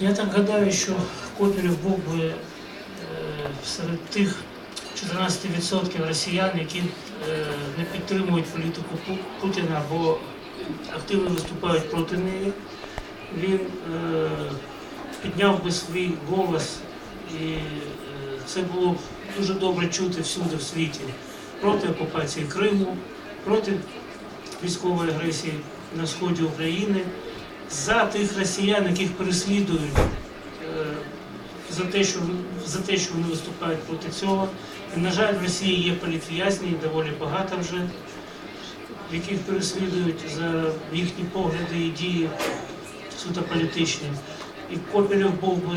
Я так гадаю, що Копілів був би е, серед тих 14% росіян, які е, не підтримують політику Путіна або активно виступають проти неї. Він е, підняв би свій голос, і це було б дуже добре чути всюди в світі проти окупації Криму, проти військової агресії на сході України, за тих росіян, яких переслідують е, за те, що за те, що вони виступають проти цього. І, на жаль, в Росії є політв'язні, доволі багато вже, яких переслідують за їхні погляди і дії суто політичні. І Копілєв був би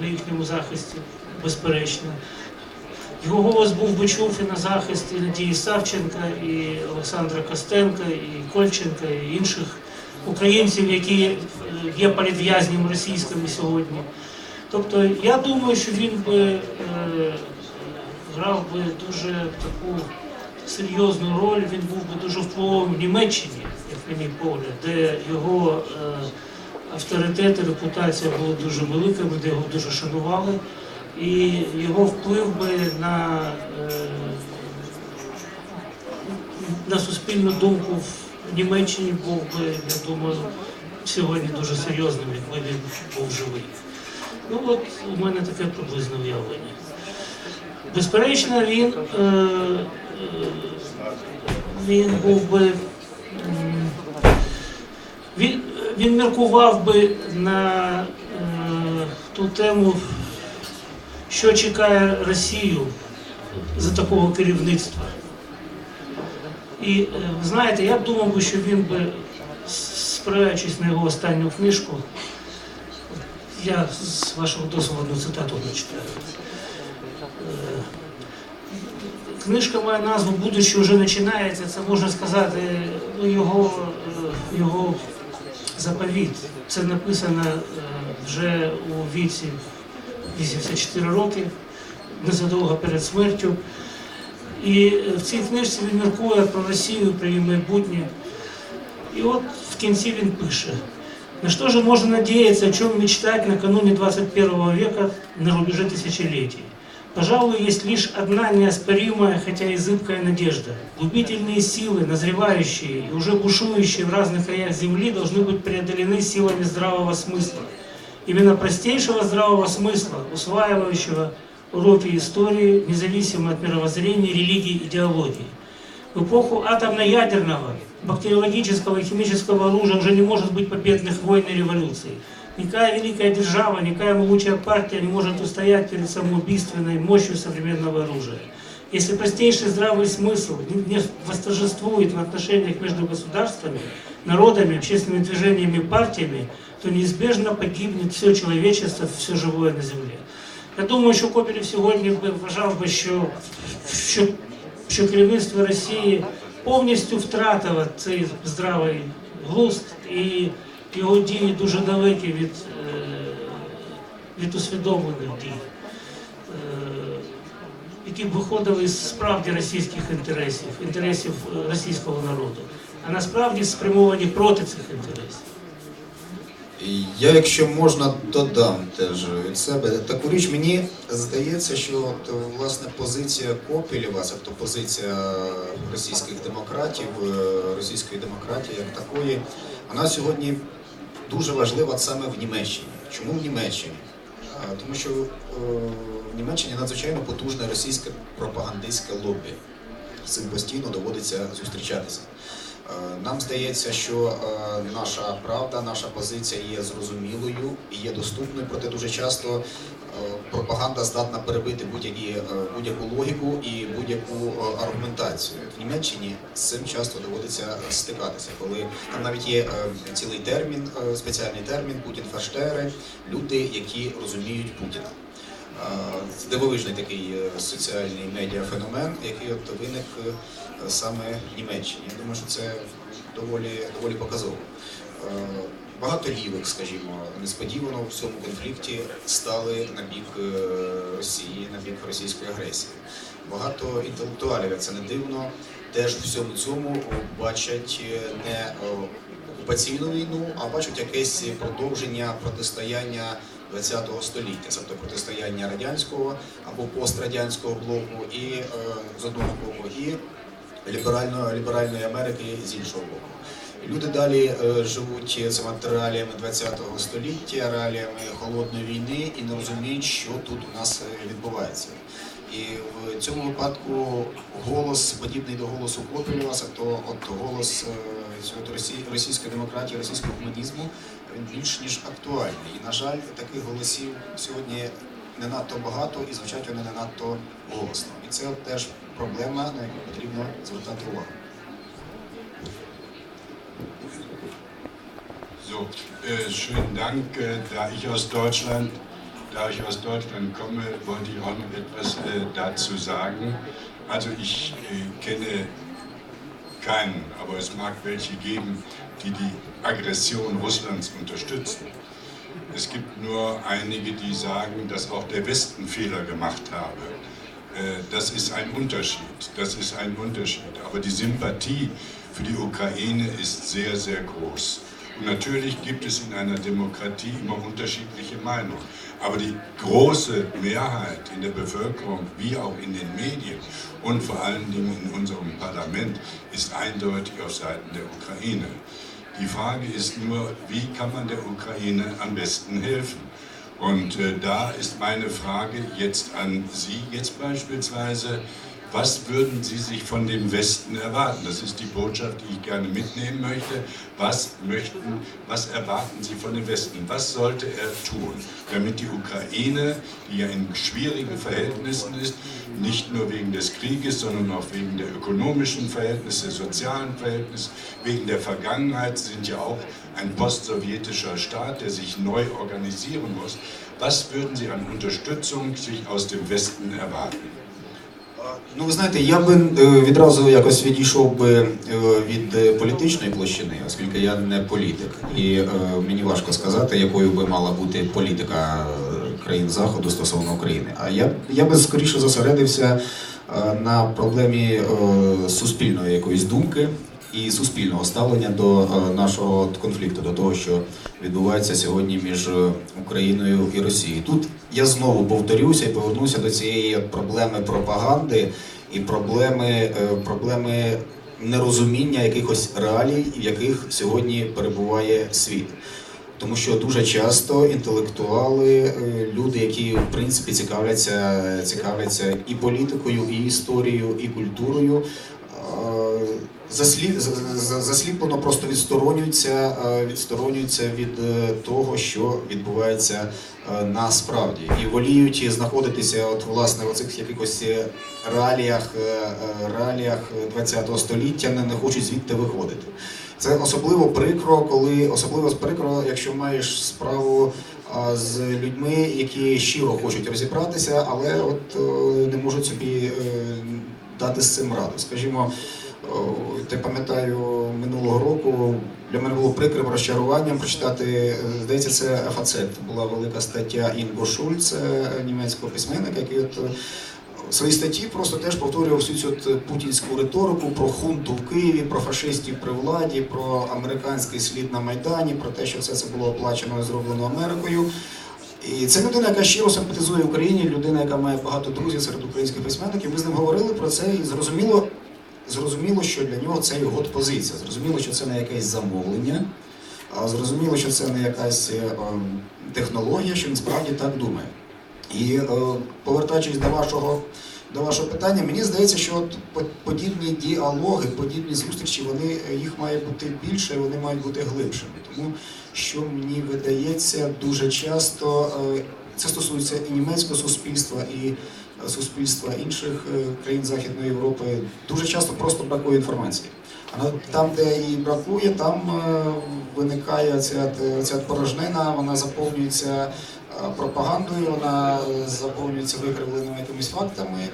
на їхньому захисті, безперечно. Його голос був би чув і на захист і Надії Савченка, і Олександра Костенка, і Кольченка, і інших українців, які е, є політв'язнями російськими сьогодні. Тобто я думаю, що він би е, грав би дуже таку серйозну роль, він був би дуже впливовим в Німеччині, як мій погляд, де його е, авторитет і репутація були дуже великими, де його дуже шанували. І його вплив би на, е, на суспільну думку в Німеччині був би, я думаю, сьогодні дуже серйозним, якби він був живий. Ну от у мене таке приблизне уявлення. Безперечно, він, е, е, він був би. Він, він міркував би на е, ту тему, що чекає Росію за такого керівництва. І е, ви знаєте, я б думав що він би, спираючись на його останню книжку, я з вашого дозволу одну цитату зачитаю. Е, Книжка має назву Будуще вже починається. Це можна сказати, ну, його, е, його заповіт. Це написано вже у віці 84 роки, незадовго перед смертю. І е, в цій книжці він міркує про Росію, про її майбутнє. І от в кінці він пише. На что же можно надеяться, о чем мечтать накануне 21 века на рубеже тысячелетий? Пожалуй, есть лишь одна неоспоримая, хотя и зыбкая надежда. Губительные силы, назревающие и уже бушующие в разных краях Земли, должны быть преодолены силами здравого смысла. Именно простейшего здравого смысла, усваивающего уроки истории, независимо от мировоззрения, религии, идеологии. В эпоху атомно-ядерного, бактериологического и химического оружия уже не может быть победных войн и революций. Никакая великая держава, никакая могучая партия не может устоять перед самоубийственной мощью современного оружия. Если простейший здравый смысл не восторжествует в отношениях между государствами, народами, общественными движениями и партиями, то неизбежно погибнет все человечество, все живое на земле. Я думаю, що Копілів сьогодні вважав би, що, що, що керівництво Росії повністю втратило цей здравий глузд і його дії дуже далекі від, е, від усвідомлених дій, е, які б виходили з справді російських інтересів, інтересів російського народу, а насправді спрямовані проти цих інтересів. Я, якщо можна, додам теж від себе таку річ. Мені здається, що от, власне позиція Копілєва, тобто позиція російських демократів, е, російської демократії як такої, вона сьогодні дуже важлива саме в Німеччині. Чому в Німеччині? Тому що е, в Німеччині надзвичайно потужне російське пропагандистське лобі. З цим постійно доводиться зустрічатися. Е, Нам здається, що е, наша правда, наша позиція є зрозумілою і є доступною, проте дуже часто е, пропаганда здатна перебити будь-які, будь-яку логіку і будь-яку аргументацію. В Німеччині з цим часто доводиться стикатися, коли там навіть є цілий термін, спеціальний термін Путін-ферштери, люди, які розуміють Путіна. Дивовижний такий е, соціальний медіафеномен, який от виник е, саме в Німеччині. Я думаю, що це доволі, доволі показово. Е, Багато лівих, скажімо, несподівано в цьому конфлікті стали на бік Росії, на бік російської агресії. Багато інтелектуалів, як це не дивно, теж в всьому цьому бачать не окупаційну війну, а бачать якесь продовження протистояння ХХ століття, тобто протистояння радянського або пострадянського блоку, і е, з одного боку, і ліберальної, ліберальної Америки з іншого боку. Люди далі е, живуть цими реаліями ХХ століття, реаліями холодної війни і не розуміють, що тут у нас е, відбувається. І в цьому випадку голос, подібний до голосу Копелєва, то от голос цього росі- російської демократії, російського гуманізму, він більш ніж актуальний. І, на жаль, таких голосів сьогодні не надто багато і звучать вони не надто голосно. І це теж проблема, на яку потрібно звертати увагу. So, äh, schönen Dank. Äh, da ich aus Deutschland, da ich aus Deutschland komme, wollte ich auch noch etwas äh, dazu sagen. Also ich äh, kenne keinen, aber es mag welche geben, die die Aggression Russlands unterstützen. Es gibt nur einige, die sagen, dass auch der Westen Fehler gemacht habe. Äh, Das ist ein Unterschied. Das ist ein Unterschied. Aber die Sympathie für die Ukraine ist sehr, sehr groß. Und natürlich gibt es in einer Demokratie immer unterschiedliche Meinungen. Aber die große Mehrheit in der Bevölkerung, wie auch in den Medien und vor allen Dingen in unserem Parlament, ist eindeutig auf Seiten der Ukraine. Die Frage ist nur, wie kann man der Ukraine am besten helfen? Und äh, da ist meine Frage jetzt an Sie jetzt beispielsweise, was würden Sie sich von dem Westen erwarten? Das ist die Botschaft, die ich gerne mitnehmen möchte. Was möchten, was erwarten Sie von dem Westen? Was sollte er tun, damit die Ukraine, die ja in schwierigen Verhältnissen ist, nicht nur wegen des Krieges, sondern auch wegen der ökonomischen Verhältnisse, der sozialen Verhältnisse, wegen der Vergangenheit, Sie sind ja auch ein postsowjetischer Staat, der sich neu organisieren muss. Was würden Sie an Unterstützung sich aus dem Westen erwarten? Ну, ви знаєте, я би е, відразу якось відійшов би е, від е, політичної площини, оскільки я не політик. І мені важко сказати, якою би мала бути політика країн Заходу стосовно України. А я, я би скоріше зосередився на проблемі суспільної якоїсь думки і суспільного ставлення до е, нашого конфлікту, до того, що відбувається сьогодні між е, Україною і Росією. Тут я знову повторюся і повернуся до цієї проблеми пропаганди і проблеми, е, проблеми нерозуміння якихось реалій, в яких сьогодні перебуває світ. Тому що дуже часто інтелектуали, люди, які в принципі цікавляться, цікавляться і політикою, і історією, і культурою, е, заслі- за- за- засліплено просто відсторонюються, е, відсторонюються від е, того, що відбувається насправді, і воліють знаходитися, от власне, в оцих якихось реаліях, реаліях ХХ століття, не, не хочуть звідти виходити. Це особливо прикро, коли особливо прикро, якщо маєш справу з людьми, які щиро хочуть розібратися, але от е, не можуть собі е, дати з цим раду. Скажімо, ти пам'ятаю минулого року для мене було прикрим розчаруванням прочитати, е, здається, це фацет Була велика стаття Інго Шульц, е, німецького письменника, який от в своїй статті просто теж повторював всю цю путінську риторику про хунту в Києві, про фашистів при владі, про американський слід на Майдані, про те, що все це було оплачено і зроблено Америкою. І це людина, яка щиро симпатизує Україні, людина, яка має багато друзів серед українських письменників. Ми з ним говорили про це і зрозуміло, зрозуміло, що для нього це його позиція. Зрозуміло, що це не якесь замовлення, зрозуміло, що це не якась е, ем, технологія, що він справді так думає. І е, повертаючись до вашого, до вашого питання, мені здається, що от по- подібні діалоги, подібні зустрічі, вони е, їх має бути більше, вони мають бути глибшими. Тому що мені видається дуже часто, е, це стосується і німецького суспільства, і суспільства інших країн Західної Європи, дуже часто просто бракує інформації. А там, де її бракує, там виникає ця, ця порожнина, вона заповнюється пропагандою, вона е, заповнюється викривленими якимись фактами.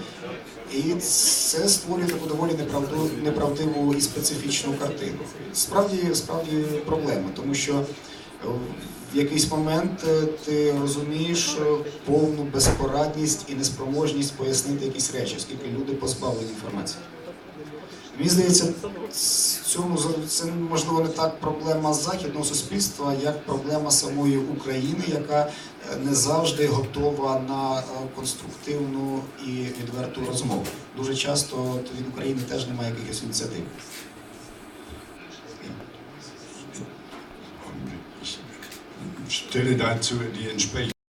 І це створює таку доволі неправду, неправдиву і специфічну картину. Справді, справді проблема, тому що е, в якийсь момент е, ти розумієш е, повну безпорадність і неспроможність пояснити якісь речі, оскільки люди позбавлені інформації. Мені здається, цьому це можливо не так проблема західного суспільства, як проблема самої України, яка е, не завжди готова на е, конструктивну і відверту розмову. Дуже часто від України теж немає якихось ініціатив. Stelle dazu die entsprechende